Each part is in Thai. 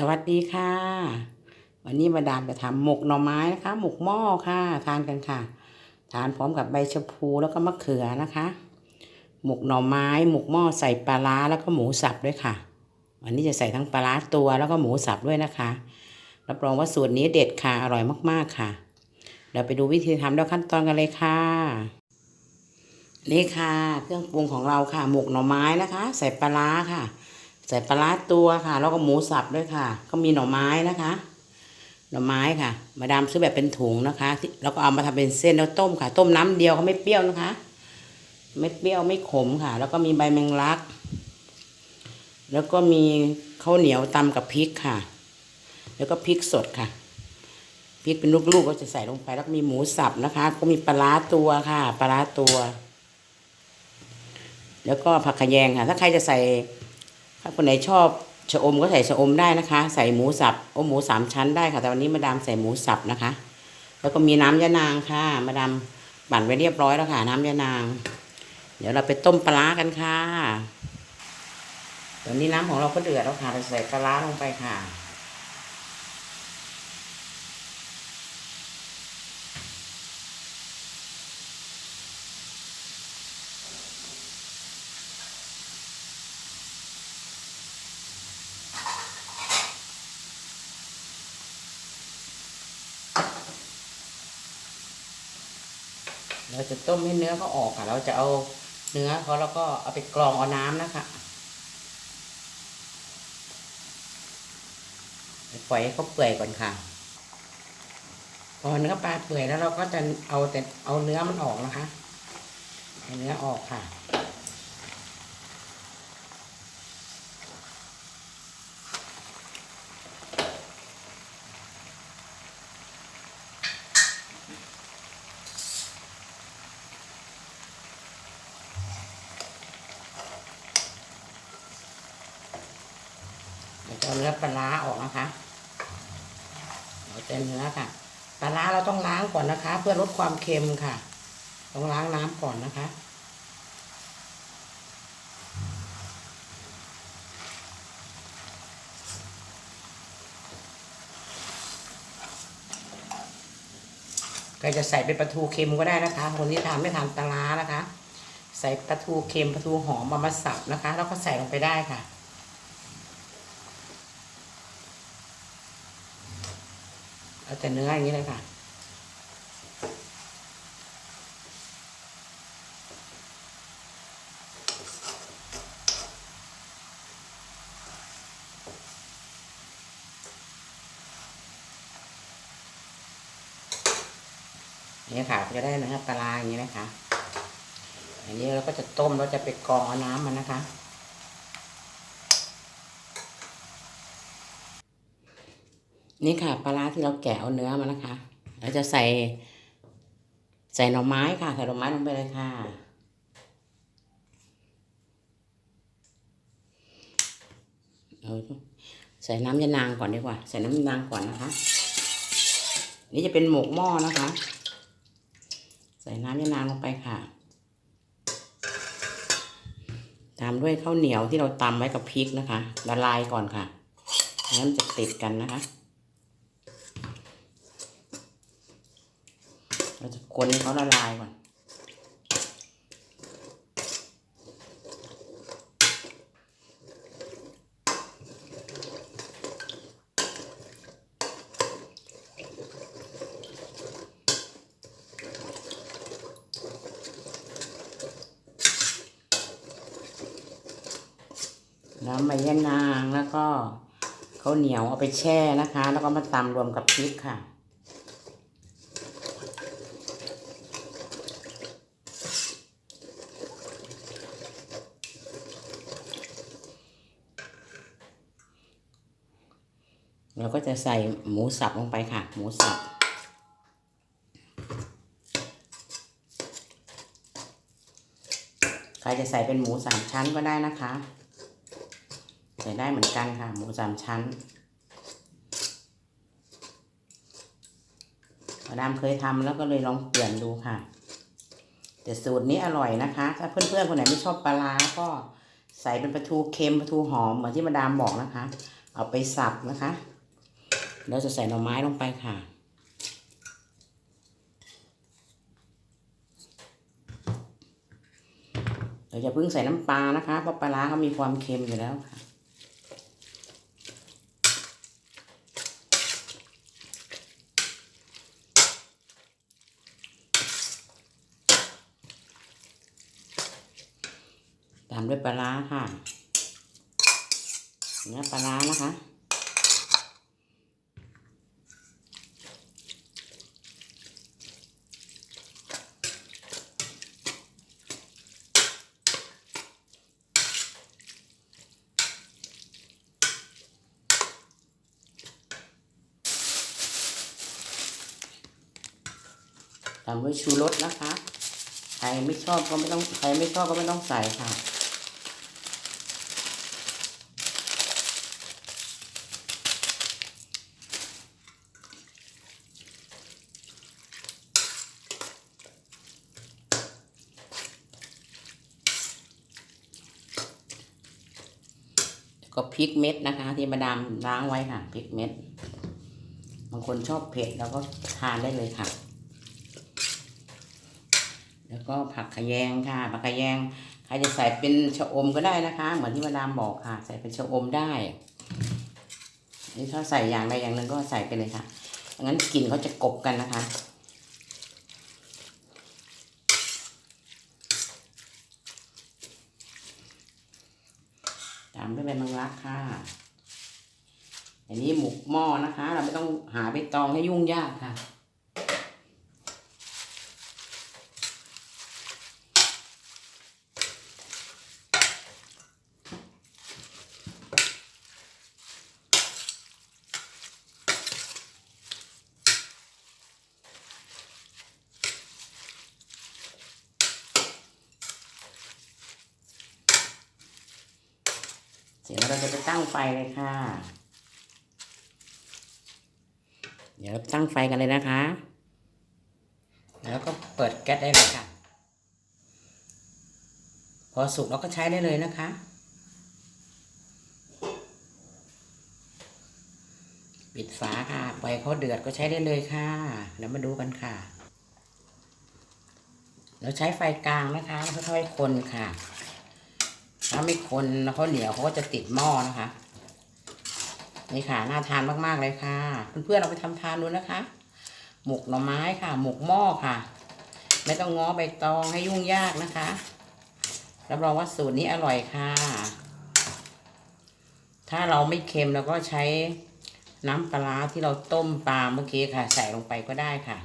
สวัสดีค่ะ วันนี้มาดามจะทำหมกหน่อไม้นะคะ หมกหม้อค่ะ ทานกันค่ะ ทานพร้อมกับใบชะพูแล้วก็มะเขือนะคะ หมกหน่อไม้ หมกหม้อใส่ปลาร้าแล้วก็หมูสับด้วยค่ะ วันนี้จะใส่ทั้งปลาร้าตัวแล้วก็หมูสับด้วยนะคะ รับรองว่าสูตรนี้เด็ดค่ะ อร่อยมากๆค่ะ เดี๋ยวไปดูวิธีทำแล้วขั้นตอนกันเลยค่ะ นี่ค่ะ เครื่องปรุงของเราค่ะ หมกหน่อไม้นะคะ ใส่ปลาร้าค่ะ ใส่ปลาร้าตัวค่ะ แล้วก็หมูสับด้วยค่ะ ก็มีหน่อไม้นะคะ หน่อไม้ค่ะ มาดามซื้อแบบเป็นถุงนะคะที่แล้วก็เอามาทำเป็นเส้นแล้วต้มค่ะ ต้มน้ำเดียวเขาไม่เปรี้ยวนะคะ ไม่เปรี้ยวไม่ขมค่ะ แล้วก็มีใบแมงลัก แล้วก็มีข้าวเหนียวตำกับพริกค่ะ แล้วก็พริกสดค่ะพริกเป็นลูกๆก็จะใส่ลงไปแล้วมีหมูสับนะคะ ก็มีปลาร้าตัวค่ะ ปลาร้าตัว แล้วก็ผักขยงค่ะ ถ้าใครจะใส่ ถ้าคนไหนชอบชะอมก็ใส่ชะอมได้นะคะ ใส่หมูสับโอหมูสามชั้นได้ค่ะ แต่วันนี้มาดามใส่หมูสับนะคะ แล้วก็มีน้ำยะนางค่ะ มาดามปั่นไว้เรียบร้อยแล้วค่ะ น้ำยะนาง เดี๋ยวเราไปต้มปลากันค่ะตอนนี้น้ำของเราก็เดือดแล้วค่ะเราใส่ปลาลงไปค่ะ เราจะต้มให้เนื้อเขาออกค่ะ เราจะเอาเนื้อเขาแล้วก็เอาไปกรองเอาน้ำนะคะปล่อยให้เขาเปื่อยก่อนค่ะพอเนื้อปลาเปื่อยแล้วเราก็จะเอาแต่เอาเนื้อมันออกนะคะเอาเนื้อออกค่ะ แล้วก็เอาเนื้อปลาร้าออกนะคะเอาแต่เนื้อค่ะปลาร้าเราต้องล้างก่อนนะคะ เพื่อลดความเค็มค่ะ ต้องล้างน้ำก่อนนะคะก็จะใส่เป็นปลาทูเค็มก็ได้นะคะ คนที่ทานไม่ทานปลาร้านะคะ ใส่ปลาทูเค็มปลาทูหอมมามาสับนะคะ แล้วก็ใส่ลงไปได้ค่ะ เอาแต่เนื้ออย่างนี้เลยค่ะ นี่ค่ะจะได้นะครับปลาร้าอย่างนี้นะคะ อันนี้เราก็จะต้มเราจะไปกรองเอาน้ำมันนะคะ นี่ค่ะปลาร้าที่เราแกะเอาเนื้อมานะคะ เราจะใส่ ใส่หน่อไม้ค่ะ ใส่หน่อไม้ลงไปเลยค่ะ เอาใส่น้ำยานางก่อนดีกว่า ใส่น้ำยานางก่อนนะคะ นี่จะเป็นหมกหม้อนะคะ ใส่น้ำยานางลงไปค่ะ ตามด้วยข้าวเหนียวที่เราตำไว้กับพริกนะคะ ละลายก่อนค่ะงั้นจะติดกันนะคะ เราจะคนให้เขาละลายก่อนน้ำใบยะนางแล้วก็ข้าวเหนียวเอาไปแช่นะคะ แล้วก็มาตำรวมกับพริกค่ะ เราก็จะใส่หมูสับลงไปค่ะ หมูสับ ใครจะใส่เป็นหมูสามชั้นก็ได้นะคะ ใส่ได้เหมือนกันค่ะ หมูสามชั้นมาดามเคยทำแล้วก็เลยลองเปลี่ยนดูค่ะ แต่สูตรนี้อร่อยนะคะ ถ้าเพื่อนๆคนไหนไม่ชอบปลาร้าก็ใส่เป็นปลาทูเค็มปลาทูหอมเหมือนที่มาดามบอกนะคะ เอาไปสับนะคะ เราจะใส่หน่อไม้ลงไปค่ะ เราจะเพิ่งใส่น้ำปลานะคะ เพราะปลาร้าเขามีความเค็มอยู่แล้วค่ะตามด้วยปลาร้าค่ะ เนื้อปลาร้านะคะ ตามด้วยชูรสนะคะ ใครไม่ชอบก็ไม่ต้องใครไม่ชอบก็ไม่ต้องใส่ค่ะ ก็พริกเม็ดนะคะ ที่มาดามล้างไว้ค่ะพริกเม็ดบางคนชอบเผ็ดแล้วก็ทานได้เลยค่ะ ก็ผักขยงค่ะ ผักขยงใครจะใส่เป็นชะอมก็ได้นะคะ เหมือนที่มาดามบอกค่ะ ใส่เป็นชะอมได้นี่ถ้าใส่อย่างใดอย่างหนึ่งก็ใส่ไปเลยค่ะงั้นกลิ่นเขาจะกบกันนะคะตามด้วยใบมังลักค่ะ อันนี้หมกหม้อนะคะ เราไม่ต้องหาใบตองให้ยุ่งยากค่ะ เสร็จแล้วเราจะไป ตั้งไฟเลยค่ะ เดี๋ยวเราตั้งไฟกันเลยนะคะ แล้วก็เปิดแก๊สได้เลยค่ะ พอสุกเราก็ใช้ได้เลยนะคะ ปิดฝาค่ะ ปล่อยเขาเดือดก็ใช้ได้เลยค่ะเดี๋ยวมาดูกันค่ะ เราใช้ไฟกลางนะคะค่อยๆคนค่ะ ถ้าไม่คนแล้วเขาเหนียวเขาก็จะติดหม้อนะคะนี่ค่ะน่าทานมากๆเลยค่ะเพื่อนๆเราไปทำทานดูนะคะ หมกหน่อไม้ค่ะ หมกหม้อค่ะ ไม่ต้องง้อใบตองให้ยุ่งยากนะคะรับรองว่าสูตรนี้อร่อยค่ะ ถ้าเราไม่เค็มเราก็ใช้น้ำปลาที่เราต้มปลาเมื่อกี้ค่ะ ใส่ลงไปก็ได้ค่ะ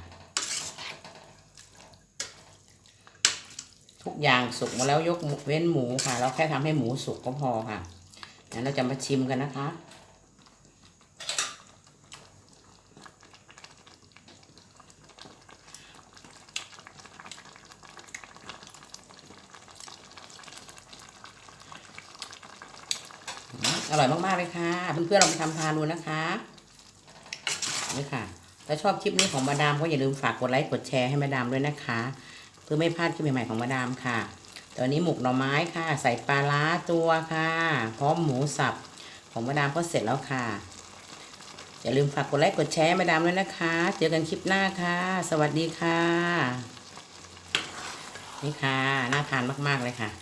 ทุกอย่างสุกมาแล้วยกเว้นหมูค่ะ เราแค่ทำให้หมูสุกก็พอค่ะงั้นเราจะมาชิมกันนะคะอร่อยมาก ๆ เลยค่ะ เพื่อนๆเราไปทำทานดูนะคะนี่ค่ะ ถ้าชอบคลิปนี้ของมาดามก็อย่าลืมฝากกดไลค์กดแชร์ให้มาดามด้วยนะคะ พื่อไม่พลาดคลิปใหม่ๆของมาดามค่ะตอนนี้หมกหน่อไม้ค่ะ ใส่ปลาล้าตัวค่ะ พร้อมหมูสับของมาดามก็เสร็จแล้วค่ะ อย่าลืมฝากกดไลค์กดแชร์มาดามด้วยนะคะ เจอกันคลิปหน้าค่ะ สวัสดีค่ะ นี่ค่ะ น่าทานมากๆเลยค่ะ